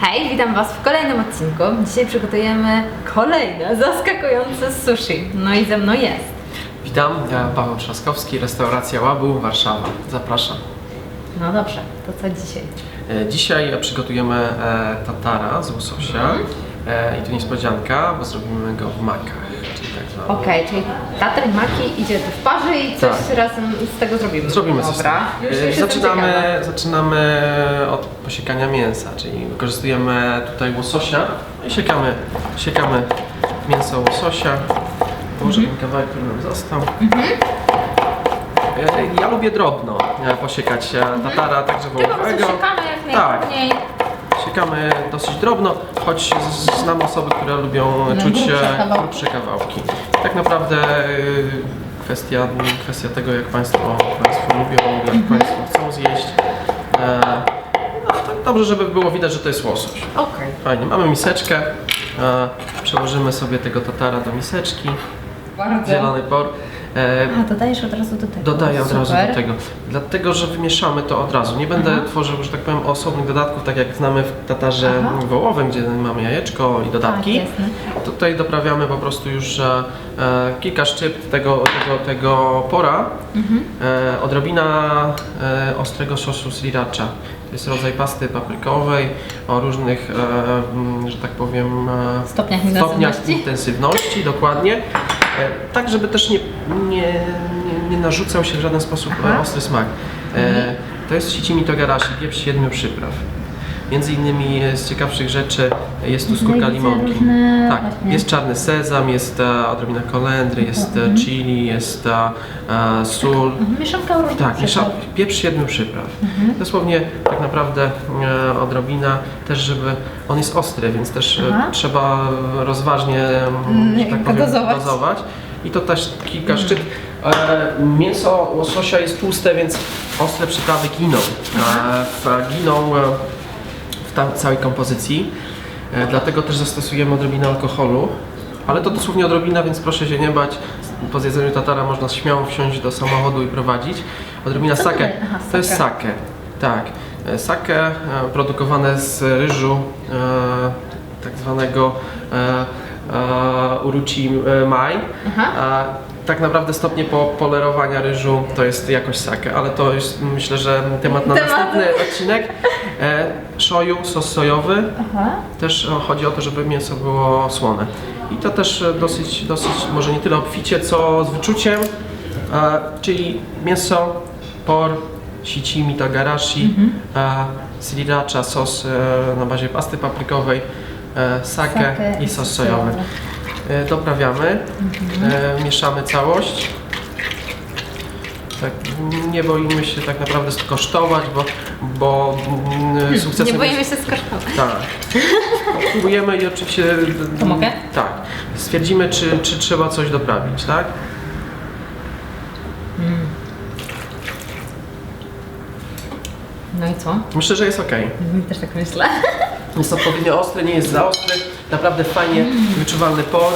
Hej, witam Was w kolejnym odcinku. Dzisiaj przygotujemy kolejne zaskakujące sushi. No i ze mną jest. Witam, ja Paweł Trzaskowski, restauracja Łabu, Warszawa. Zapraszam. No dobrze, to co dzisiaj? E, Dzisiaj przygotujemy e, tatara z łososia e, i tu niespodzianka, bo zrobimy go w makach. Okej, czyli tatar i maki idzie tu w parze i coś Tak. razem z tego zrobimy. Zrobimy coś. Dobra. Już, E, już jestem ciekawa. zaczynamy, zaczynamy od posiekania mięsa, czyli wykorzystujemy tutaj łososia i siekamy, siekamy mięso łososia. Może Mhm. ten kawałek, który nam został. E, Ja lubię drobno e, posiekać e, tatara, także Tylko po prostu wołowego. szukamy jak Tak. Siekamy dosyć drobno, choć znam osoby, które lubią No, czuć grubsze kawałki. grubsze kawałki. Tak naprawdę y, kwestia, kwestia tego, jak Państwo, państwo lubią, jak Mhm. Państwo chcą zjeść. E, no, to dobrze, żeby było widać, że to jest łosoś. Okej. Fajnie, mamy miseczkę. E, przełożymy sobie tego tatara do miseczki. Bardzo. Zielony por. E, A, dodajesz od razu do tego. Dodaję od razu do tego. Dlatego, że wymieszamy to od razu. Nie będę Aha. tworzył, że tak powiem, osobnych dodatków, tak jak znamy w tatarze Aha. wołowym, gdzie mamy jajeczko i dodatki. Tak. Tutaj doprawiamy po prostu już e, kilka szczyp tego, tego, tego pora. Mhm. E, odrobina e, ostrego sosu sriracha. To jest rodzaj pasty paprykowej o różnych, e, że tak powiem, e, Stopniach stopniach intensywności. intensywności, dokładnie. E, tak, żeby też nie, nie, nie, nie narzucał się w żaden sposób Aha. Mhm. ostry smak. E, to jest shichimi togarashi, pieprz siedmiu przypraw. Między innymi z ciekawszych rzeczy jest tu skórka limonki. różne Tak, właśnie- jest czarny sezam, jest e, odrobina kolendry, jest Mhm. e, chili, jest e, e, sól. Mhm, Mieszanka różnych Tak, miesza, przypraw. pieprz siedmiu przypraw. Mhm. Dosłownie tak naprawdę e, odrobina też, żeby on jest ostry, więc też e, Aha. trzeba rozważnie Mm, mm, że tak powiem, dozować. dozować. I to też kilka szczyt. E, mięso łososia jest tłuste, więc ostre przyprawy giną. E, w, giną e, całej kompozycji. E, dlatego też zastosujemy odrobinę alkoholu. Ale to dosłownie odrobina, więc proszę się nie bać. Po zjedzeniu tatara można śmiało wsiąść do samochodu i prowadzić. Odrobina sake. To jest sake. Tak. E, Sake produkowane z ryżu e, tak zwanego uruchi e, mai. Tak naprawdę stopnie po polerowania ryżu to jest jakość sake, ale to jest myślę, że temat na Temat. następny odcinek. E, shoyu, sos sojowy. Aha. Też e, chodzi o to, żeby mięso było słone. I to też e, dosyć, dosyć może nie tyle obficie, co z wyczuciem, e, czyli mięso, por, shichimi togarashi, e, sriracha, sos e, na bazie pasty paprykowej, e, sake, Sake i sos sojowy. E, Doprawiamy, e, mieszamy całość. Tak, nie boimy się tak naprawdę skosztować, bo, bo mm, sukcesem Nie boimy się skosztować. tak. Próbujemy i oczywiście. To mogę? Tak. Stwierdzimy, czy, czy trzeba coś doprawić, tak? No i co? Myślę, że jest ok. Mhm, Też tak myślę. Jest odpowiednio ostry, nie jest za ostry. Naprawdę fajnie wyczuwalny por.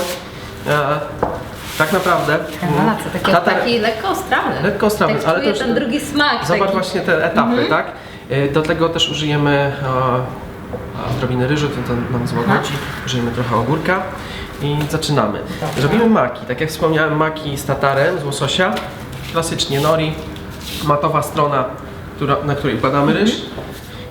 Tak naprawdę. Rewelacja, taki, tatar- taki lekko ostrawy. Lekko ostrawy, tak ale też- ten drugi smak. Zobacz taki. właśnie te etapy, tak? E, Do tego też użyjemy e, odrobiny ryżu, to, to nam złagodzi. Użyjemy trochę ogórka i zaczynamy. Dobra. Robimy maki. Tak jak wspomniałem, maki z tatarem, z łososia. Klasycznie nori, matowa strona, która, na której układamy ryż.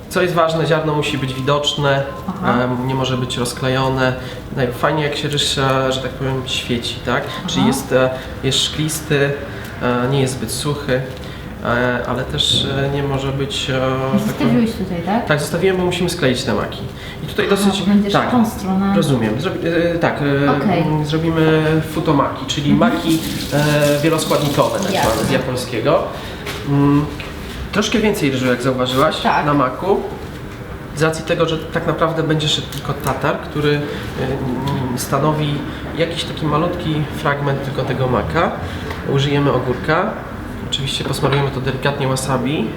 Co jest ważne, ziarno musi być widoczne, Aha. em, nie może być rozklejone. Naj- Fajnie jak się ryż, e, że tak powiem, świeci, tak? Czyli jest, e, jest szklisty, e, nie jest zbyt suchy, e, ale też e, nie może być... e, że tak powiem- Zostawiłeś tutaj, tak? tak, zostawiłem, bo musimy skleić te maki. I tutaj dosyć... będziesz tak, tą stronę. rozumiem. Zrobi, e, tak, e, Okej. m, zrobimy futomaki, czyli maki e, wieloskładnikowe, tak Jasne. zwane z japońskiego. Mm, troszkę więcej ryżu, jak zauważyłaś, Tak. na maku. Z racji tego, że tak naprawdę będzie szedł tylko tatar, który e, mm, stanowi jakiś taki malutki fragment tylko tego maka. Użyjemy ogórka. Oczywiście posmarujemy to delikatnie wasabi.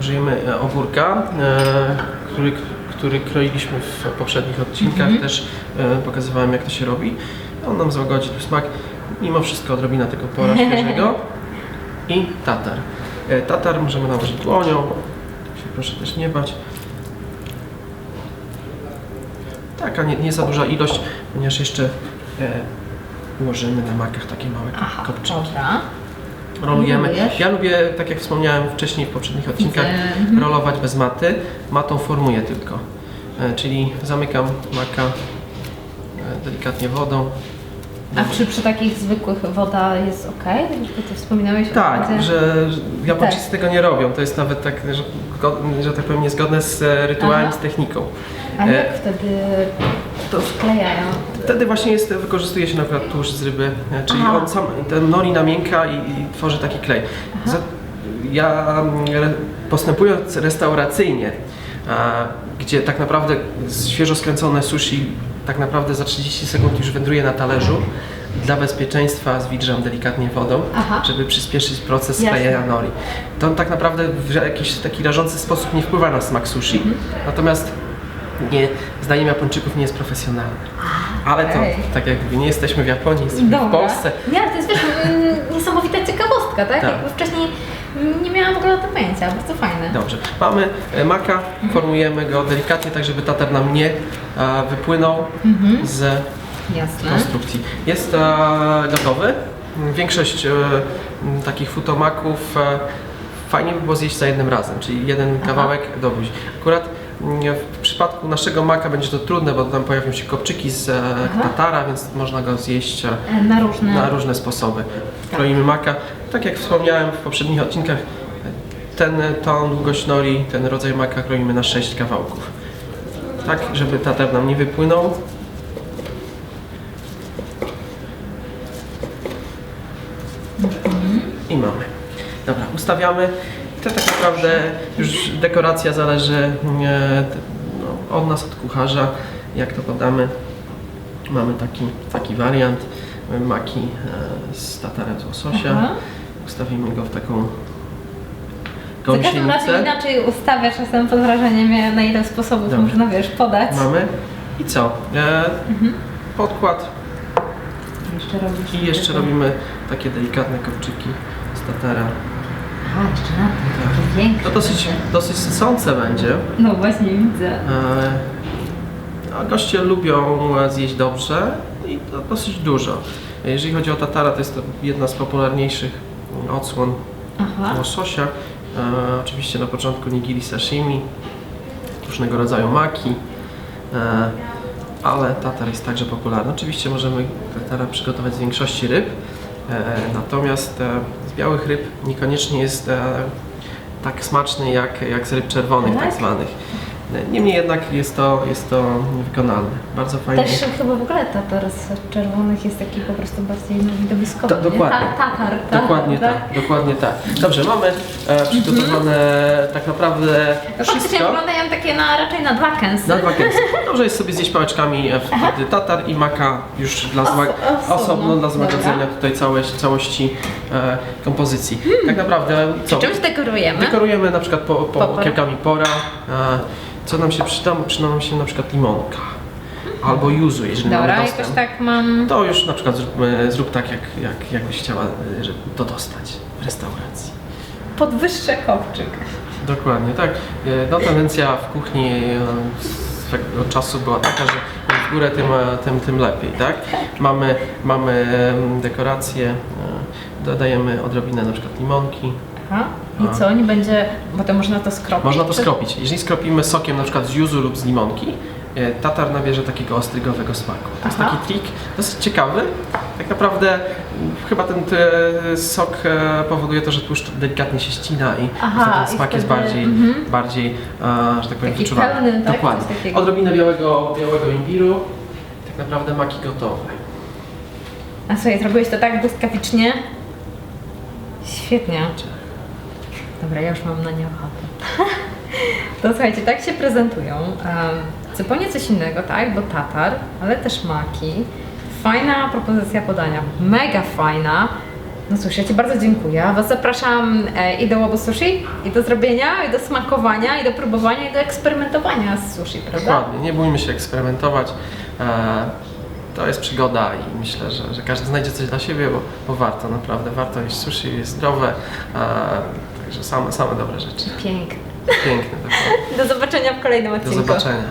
Użyjemy e, ogórka, e, który, który kroiliśmy w poprzednich odcinkach. Też e, pokazywałem, jak to się robi. On nam złagodzi tu smak. Mimo wszystko odrobina tego pora świeżego. I tatar. E, Tatar możemy nałożyć dłonią. Się proszę też nie bać. Taka nie, nie za duża ilość, ponieważ jeszcze e, ułożymy na makach takie małe Aha, kopczyki. dobra. Rolujemy. Rolujesz? Ja lubię, tak jak wspomniałem wcześniej w poprzednich odcinkach, Mhm. rolować bez maty. Matą formuję tylko. E, czyli zamykam maka e, delikatnie wodą. A czy przy takich zwykłych woda jest ok? Ty wspominałeś o Tak, wodzie. że że Japończycy Tak. tego nie robią. To jest nawet tak, że, go- że tak powiem, niezgodne z e, rytuałem, Aha. z techniką. A E, jak wtedy to sklejają? Wtedy właśnie jest, wykorzystuje się na przykład tłuszcz z ryby, e, czyli Aha. on sam, ten nori namięka i, i tworzy taki klej. Za, ja mm, re- postępując restauracyjnie, a, gdzie tak naprawdę świeżo skręcone sushi tak naprawdę za 30 sekund już wędruje na talerzu, dla bezpieczeństwa zwilżam delikatnie wodą, Aha. żeby przyspieszyć proces Jasne. sklejenia nori. To tak naprawdę w jakiś taki rażący sposób nie wpływa na smak sushi, Mhm. natomiast nie, zdaniem Japończyków nie jest profesjonalne. Ale to, tak jak mówię, nie jesteśmy w Japonii, jesteśmy w Dobra. Polsce. Nie, ale to jest wiesz, mm, niesamowita ciekawostka, tak? Tak. Jakby wcześniej nie miałam w ogóle o tym pojęcia, bardzo fajne. Dobrze. Mamy e, maka, formujemy go delikatnie, tak żeby tatar nam nie e, wypłynął Mhm. z Jasne. konstrukcji. Jest e, gotowy. Większość e, m, takich futomaków e, fajnie by było zjeść za jednym razem, czyli jeden kawałek do buzi. Akurat w przypadku naszego maka będzie to trudne, bo tam pojawią się kopczyki z e, Aha. tatara, więc można go zjeść e, E, Na różne... na różne sposoby. Kroimy maka. Tak jak wspomniałem w poprzednich odcinkach, ten, tą długość nori, ten rodzaj maka kroimy na 6 kawałków. Tak, żeby tatar nam nie wypłynął. I mamy. Dobra, ustawiamy. To tak naprawdę już dekoracja zależy e, no, od nas, od kucharza, jak to podamy. Mamy taki, taki wariant maki e, z tatarem z łososia. Aha. Ustawimy go w taką Za każdym razem gąsienicę. inaczej ustawiasz, jestem pod wrażeniem, na ile sposobów Dobrze. można, wiesz, podać. Mamy. I co? E, podkład Jeszcze robisz. i jeszcze robimy takie delikatne kopczyki z tatara. Aha, jeszcze na tym. Tak. To większe. To dosyć, dosyć sycące będzie. No właśnie widzę. E, A goście lubią e, zjeść dobrze i to dosyć dużo. Jeżeli chodzi o tatara, to jest to jedna z popularniejszych odsłon Aha. łososia. E, oczywiście na początku nigiri sashimi, różnego rodzaju maki, e, ale tatar jest także popularny. Oczywiście możemy tatara przygotować z większości ryb, natomiast e, z białych ryb niekoniecznie jest e, tak smaczny jak, jak z ryb czerwonych Tak? tak zwanych. Niemniej jednak jest to, jest to wykonalne. Bardzo fajnie. Też chyba w ogóle tatar z czerwonych jest taki po prostu bardziej no, widowiskowy. Ta- nie? dokładnie. Ta, tatar, tatar. Dokładnie tak, dokładnie tak. Dobrze, mamy e, przygotowane tak naprawdę No wszystko. wyglądają takie na, raczej na dwa kęsy. Na dwa kęsy. Dobrze jest sobie zjeść pałeczkami e, wtedy tatar i maka już dla Oso- zła- osobno. dla złagodzenia tutaj całość, całości e, kompozycji. Tak naprawdę co? Czymś dekorujemy? Dekorujemy na przykład po, po Popor. kiełkami pora. E, co nam się przyda? Przyda nam się na przykład limonka. Albo juzu, jeżeli Dobra, mamy jakoś dostęp. tak mam... To już na przykład zrób, e, zrób tak, jak, jak, jakbyś chciała e, żeby to dostać w restauracji. Podwyższę kopczyk. Dokładnie, tak. E, No tendencja w kuchni e, swego czasu była taka, że im w górę tym, e, tym, tym lepiej, tak? Mamy, mamy em, dekoracje, e, dodajemy odrobinę na przykład limonki. Aha. I co? Nie będzie... Bo to można to skropić? Można to skropić. Jeżeli skropimy sokiem na przykład z juzu lub z limonki, e, tatar nabierze takiego ostrygowego smaku. To jest Aha. taki trik dosyć ciekawy. Tak naprawdę m, chyba ten e, sok e, powoduje to, że tłuszcz delikatnie się ścina i Aha, ten smak jest bardziej, mhm. bardziej e, że tak powiem, Taki wyczuwalny. pełny, tak? Dokładnie. Odrobinę białego, białego imbiru. Tak naprawdę maki gotowe. A słuchaj, zrobiłeś to tak błyskawicznie? Świetnie. Dobra, ja już mam na nie ochotę. To słuchajcie, tak się prezentują. Um, Cyponie coś innego, tak? Bo tatar, ale też maki. Fajna propozycja podania, mega fajna. No cóż, ja Ci bardzo dziękuję. Was zapraszam e, i do łobu sushi, i do zrobienia, i do smakowania, i do próbowania, i do eksperymentowania z sushi, prawda? Dokładnie, nie bójmy się eksperymentować. E, to jest przygoda i myślę, że, że każdy znajdzie coś dla siebie, bo, bo warto, naprawdę warto jeść sushi, jest zdrowe. E, także same, same dobre rzeczy. Pięknie. Piękne, dokładnie. Do zobaczenia w kolejnym Do odcinku. zobaczenia.